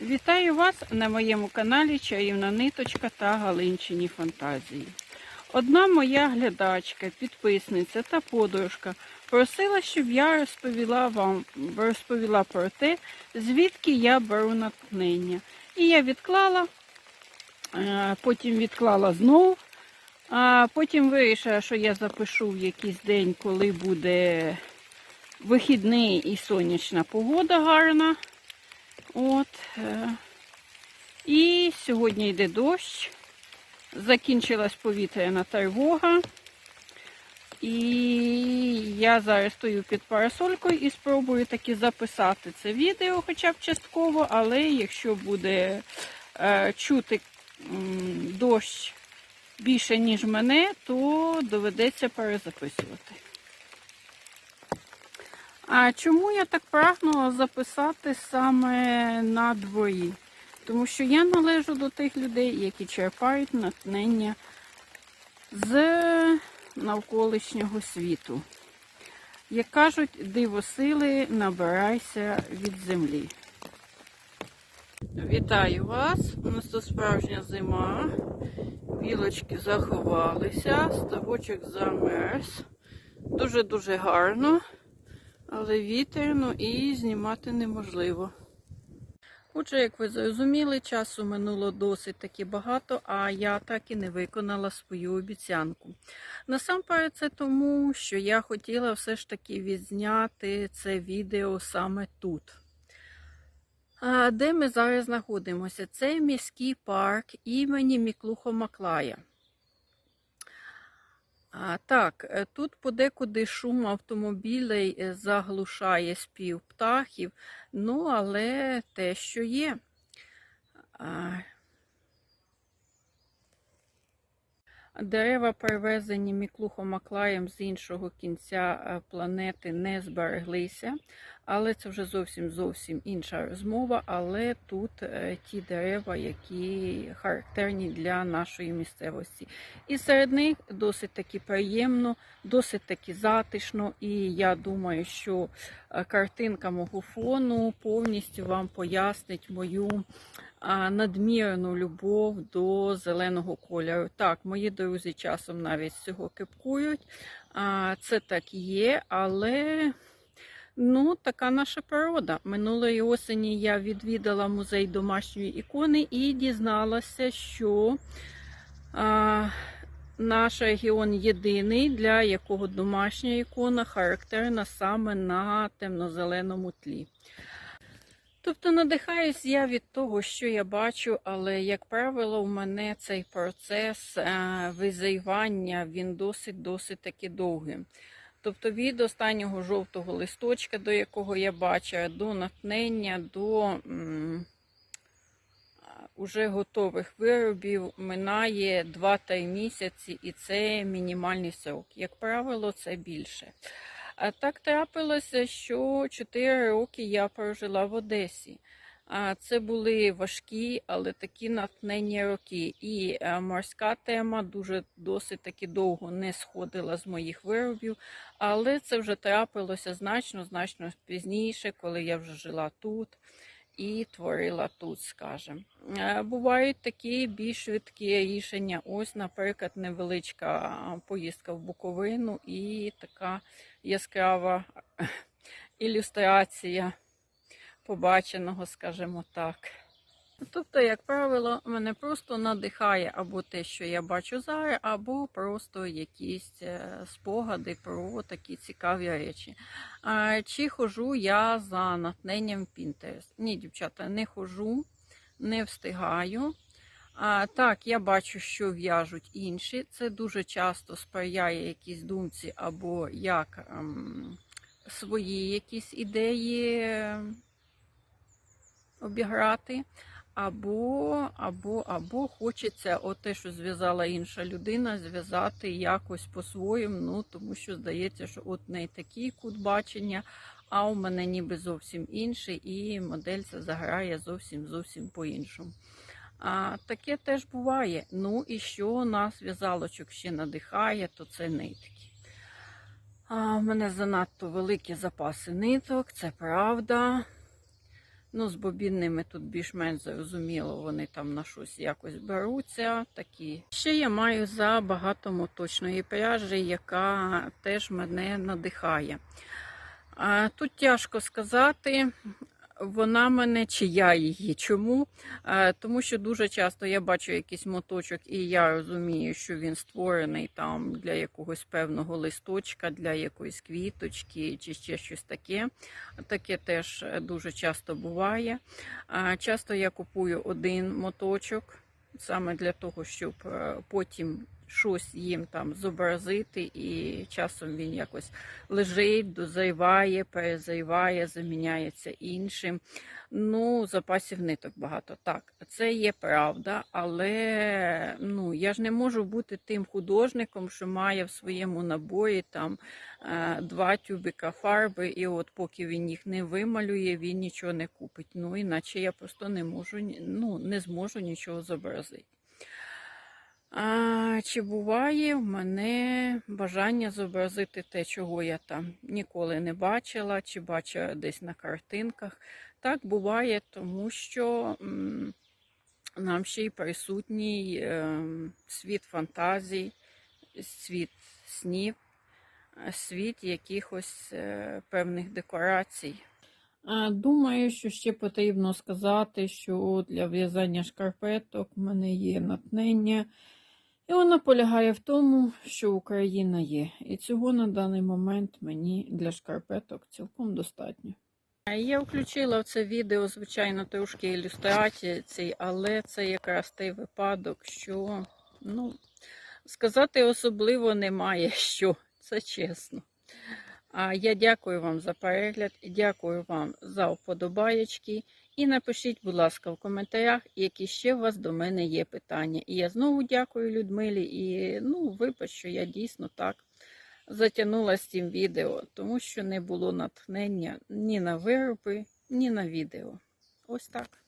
Вітаю вас на моєму каналі Чаївна Ниточка та Галинчині Фантазії. Одна моя глядачка, підписниця та подружка просила, щоб я розповіла вам розповіла про те, звідки я беру натхнення. І я відклала, е, потім відклала знову, а потім вирішила, що я запишу в якийсь день, коли буде вихідний і сонячна погода гарна. От. е, І сьогодні йде дощ. Закінчилась повітряна тривога. І я зараз стою під парасолькою і спробую таки записати це відео, хоча б частково, але якщо буде е, чути дощ більше, ніж мене, то доведеться перезаписувати. А чому я так прагнула записати саме на дворі? Тому що я належу до тих людей, які черпають натхнення з навколишнього світу. Як кажуть, диво сили набирайся від землі. Вітаю вас! У нас тут справжня зима. Білочки заховалися, ставочок замерз. Дуже-дуже гарно але вітряно і знімати неможливо. Отже, як ви зрозуміли, часу минуло досить таки багато, а я так і не виконала свою обіцянку. Насамперед, це тому, що я хотіла все ж таки відзняти це відео саме тут. А Де ми зараз знаходимося? Це міський парк імені Міклухо Маклая. Так, е, тут подекуди шум автомобілей е, заглушає спів птахів, ну, але те, що є. Дерева, привезені Міклухом Маклаєм з іншого кінця е, планети, не збереглися, але це вже зовсім зовсім інша розмова. Але тут е, ті дерева, які характерні для нашої місцевості. І серед них досить таки приємно, досить таки затишно. І я думаю, що е, картинка мого фону повністю вам пояснить мою надмірну любов до зеленого кольору. Так, мої друзі часом навіть цього кипкують. Це так є, але ну, така наша природа. Минулої осені я відвідала музей домашньої ікони і дізналася, що наш регіон єдиний, для якого домашня ікона характерна саме на темно-зеленому тлі. Тобто надихаюсь я від того, що я бачу, але, як правило, у мене цей процес е, визрівання, він досить-досить таки довгий. Тобто від останнього жовтого листочка, до якого я бачу, до натхнення, до м, уже готових виробів минає 2-3 місяці, і це мінімальний срок. Як правило, це більше. А так трапилося, що 4 роки я прожила в Одесі. Це були важкі, але такі натхненні роки. І е, морська тема дуже досить таки довго не сходила з моїх виробів. Але це вже трапилося значно, значно пізніше, коли я вже жила тут і творила тут, скажімо. Е, Бувають такі більш швидкі рішення. Ось, наприклад, невеличка поїздка в Буковину і така яскрава ілюстрація побаченого, скажімо так. Тобто, як правило, мене просто надихає або те, що я бачу зараз, або просто якісь е, спогади про такі цікаві речі. Чи хожу я за натхненням Pinterest? Ні, дівчата, не хожу, не встигаю. А, Так, я бачу, що в'яжуть інші. Це дуже часто сприяє якійсь думці, або як ем, свої якісь ідеї ем, обіграти. Або, або, або хочеться те, що зв'язала інша людина, зв'язати якось по-своєму, ну, тому що здається, що от не такий кут бачення, а у мене ніби зовсім інший, і модель це заграє зовсім зовсім по-іншому. А, Таке теж буває. Ну і що нас в'язалочок ще надихає, то це нитки. А, У мене занадто великі запаси ниток, це правда. Ну, з бобінними тут більш-менш зрозуміло, вони там на щось якось беруться. Такі. Ще я маю за багато моточної пряжі, яка теж мене надихає. Тут тяжко сказати, вона мене чи я її. Чому? Тому що дуже часто я бачу якийсь моточок, і я розумію, що він створений там для якогось певного листочка, для якоїсь квіточки чи ще щось таке. Таке теж е, дуже часто буває. Часто я купую один моточок саме для того, щоб е, потім щось їм там зобразити, і часом він якось лежить, дозріває, перезріває, заміняється іншим. Ну, запасів ниток багато. Так, це є правда, але ну, я ж не можу бути тим художником, що має в своєму наборі там е, два тюбика фарби, і от поки він їх не вималює, він нічого не купить. Ну, іначе я просто не можу, ну, не зможу нічого зобразити. А, чи буває в мене бажання зобразити те, чого я там ніколи не бачила, чи бачила десь на картинках? Так буває, тому що нам ще й присутній ем, світ фантазій, світ снів, світ якихось е, певних декорацій. Думаю, що ще потрібно сказати, що для в'язання шкарпеток в мене є натхнення. І вона полягає в тому, що Україна є. І цього на даний момент мені для шкарпеток цілком достатньо. Я включила в це відео, звичайно, трошки ілюстрації, але це якраз той випадок, що ну, сказати особливо немає що, це чесно. А я дякую вам за перегляд, дякую вам за вподобаєчки. І напишіть, будь ласка, в коментарях, які ще у вас до мене є питання. І я знову дякую Людмилі. І ну, вибач, що я дійсно так затягнула з цим відео, тому що не було натхнення ні на вироби, ні на відео. Ось так.